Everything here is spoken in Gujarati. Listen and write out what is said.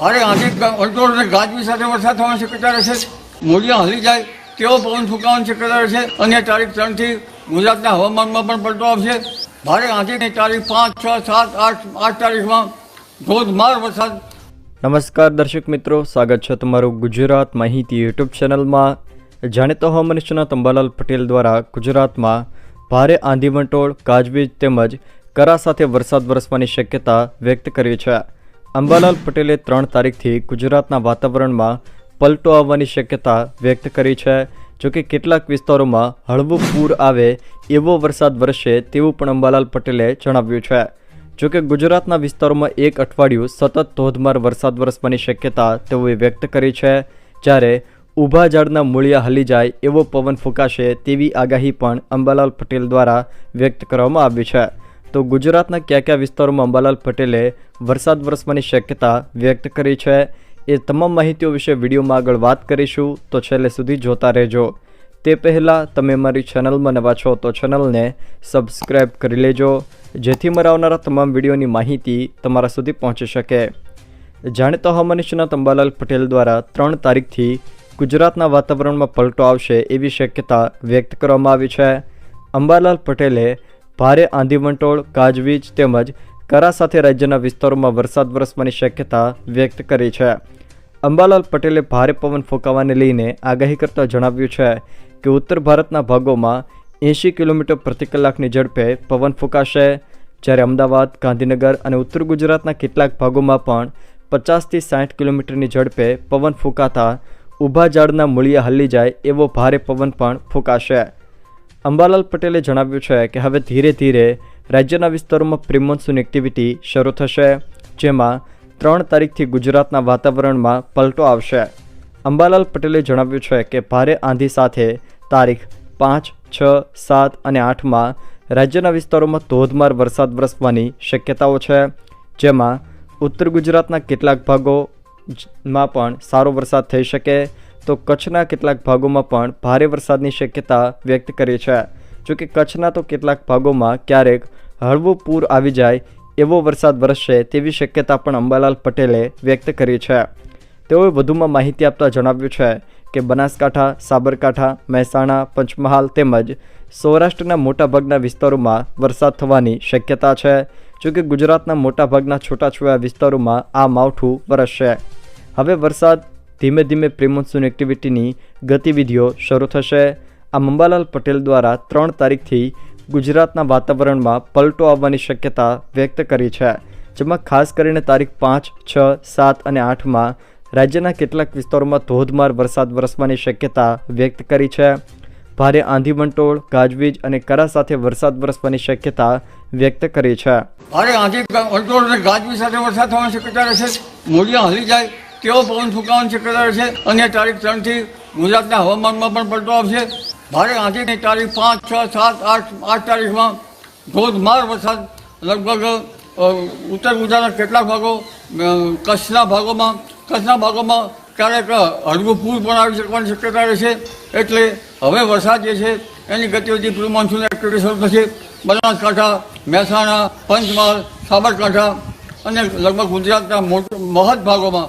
ભારે આજે અને ગાજવી સાથે વરસાદ થવાની શક્યતા રહેશે મોડિયા હલી જાય, તેવો પવન ફૂંકાવાની શક્યતા રહેશે અને તારીખ ત્રણથી ગુજરાતના હવામાનમાં પણ પલટો આવશે. ભારે આંધીની તારીખ પાંચ, છ, સાત, આઠ આઠ તારીખમાં ધોધમાર વરસાદ. નમસ્કાર દર્શક મિત્રો, સ્વાગત છે તમારું ગુજરાત માહિતી યુટ્યુબ ચેનલમાં. જાણીતા હવામાન નિષ્ણાત અંબાલાલ પટેલ દ્વારા ગુજરાતમાં ભારે આંધી વંટોળ, ગાજવીજ તેમજ કરા સાથે વરસાદ વરસવાની શક્યતા વ્યક્ત કરી છે. અંબાલાલ પટેલે ત્રણ તારીખથી ગુજરાતના વાતાવરણમાં પલટો આવવાની શક્યતા વ્યક્ત કરી છે. જોકે કેટલાક વિસ્તારોમાં હળવું પૂર આવે એવો વરસાદ વરસશે તેવું પણ અંબાલાલ પટેલે જણાવ્યું છે. જોકે ગુજરાતના વિસ્તારોમાં એક અઠવાડિયું સતત ધોધમાર વરસાદ વરસવાની શક્યતા તેઓએ વ્યક્ત કરી છે. જ્યારે ઊભા ઝાડના મૂળિયા હલી જાય એવો પવન ફૂંકાશે તેવી આગાહી પણ અંબાલાલ પટેલ દ્વારા વ્યક્ત કરવામાં આવી છે. તો ગુજરાતના કયા કયા વિસ્તારોમાં અંબાલાલ પટેલે વરસાદ વરસવાની શક્યતા વ્યક્ત કરી છે એ તમામ માહિતીઓ વિશે વિડીયોમાં આગળ વાત કરીશું. તો છેલ્લે સુધી જોતા રહેજો. તે પહેલાં તમે મારી ચેનલમાં નવા છો તો ચેનલને સબસ્ક્રાઈબ કરી લેજો, જેથી મારા આવનારા તમામ વિડીયોની માહિતી તમારા સુધી પહોંચી શકે. જાણીતા હવામાન નિષ્ણાત અંબાલાલ પટેલ દ્વારા ત્રણ તારીખથી ગુજરાતના વાતાવરણમાં પલટો આવશે એવી શક્યતા વ્યક્ત કરવામાં આવી છે. અંબાલાલ પટેલે ભારે આંધી વંટોળ, ગાજવીજ તેમજ કરા સાથે રાજ્યના વિસ્તારોમાં વરસાદ વરસવાની શક્યતા વ્યક્ત કરી છે. અંબાલાલ પટેલે ભારે પવન ફૂંકાવાને લઈને આગાહી કરતા જણાવ્યું છે કે ઉત્તર ભારતના ભાગોમાં એંશી કિલોમીટર પ્રતિ કલાકની ઝડપે પવન ફૂંકાશે. જ્યારે અમદાવાદ, ગાંધીનગર અને ઉત્તર ગુજરાતના કેટલાક ભાગોમાં પણ પચાસથી સાઠ કિલોમીટરની ઝડપે પવન ફૂંકાતા ઊભા ઝાડના મૂળિયા હલી જાય એવો ભારે પવન પણ ફૂંકાશે. અંબાલાલ પટેલે જણાવ્યું છે કે હવે ધીરે ધીરે રાજ્યના વિસ્તારોમાં પ્રિમોન્સૂન એક્ટિવિટી શરૂ થશે, જેમાં ત્રણ તારીખથી ગુજરાતના વાતાવરણમાં પલટો આવશે. અંબાલાલ પટેલે જણાવ્યું છે કે ભારે આંધી સાથે તારીખ પાંચ, છ, સાત અને આઠમાં રાજ્યના વિસ્તારોમાં ધોધમાર વરસાદ વરસવાની શક્યતાઓ છે, જેમાં ઉત્તર ગુજરાતના કેટલાક ભાગોમાં પણ સારો વરસાદ થઈ શકે તો કચ્છના કેટલાક ભાગોમાં પણ ભારે વરસાદની શક્યતા વ્યક્ત કરી છે. જોકે કચ્છના તો કેટલાક ભાગોમાં ક્યારેક હળવું પૂર આવી જાય એવો વરસાદ વરસશે તેવી શક્યતા પણ અંબાલાલ પટેલે વ્યક્ત કરી છે. તેઓએ વધુમાં માહિતી આપતા જણાવ્યું છે કે બનાસકાંઠા, સાબરકાંઠા, મહેસાણા, પંચમહાલ તેમજ સૌરાષ્ટ્રના મોટાભાગના વિસ્તારોમાં વરસાદ થવાની શક્યતા છે. જોકે ગુજરાતના મોટાભાગના છૂટાછવાયા વિસ્તારોમાં આ માવઠું વરસશે. હવે વરસાદ ધીમે ધીમે પ્રિમોન્સૂન એક્ટિવિટીની ગતિવિધિઓ શરૂ થશે. આ અંબાલાલ પટેલ દ્વારા ત્રણ તારીખથી ગુજરાતના વાતાવરણમાં પલટો આવવાની શક્યતા વ્યક્ત કરી છે, જેમાં ખાસ કરીને તારીખ પાંચ, છ, સાત અને આઠમાં રાજ્યના કેટલાક વિસ્તારોમાં ધોધમાર વરસાદ વરસવાની શક્યતા વ્યક્ત કરી છે. ભારે આંધી વંટોળ, ગાજવીજ અને કરા સાથે વરસાદ વરસવાની શક્યતા વ્યક્ત કરી છે. ભારે આંધી વંટોળ અને ગાજવીજ સાથે વરસાદ થવાની શક્યતા રહેશે. મૂળિયા હલી જાય. તેવો પવન ફૂંકાવાની શક્યતા રહેશે અને તારીખ ત્રણથી ગુજરાતના હવામાનમાં પણ પલટો આવશે ભારે આંધીની તારીખ પાંચ, છ, સાત, આઠ આઠ તારીખમાં ધોધમાર વરસાદ લગભગ ઉત્તર ગુજરાતના કેટલાક ભાગો કચ્છના ભાગોમાં કચ્છના ભાગોમાં ક્યારેક હળવું પૂર પણ આવી શકવાની શક્યતા રહેશે એટલે હવે વરસાદ જે છે, એની ગતિવિધિ પ્રી મોન્સૂન એક્ટિવિટી શરૂ થશે. બનાસકાંઠા, મહેસાણા, પંચમહાલ, સાબરકાંઠા અને લગભગ ગુજરાતના મોટા, મહદ ભાગોમાં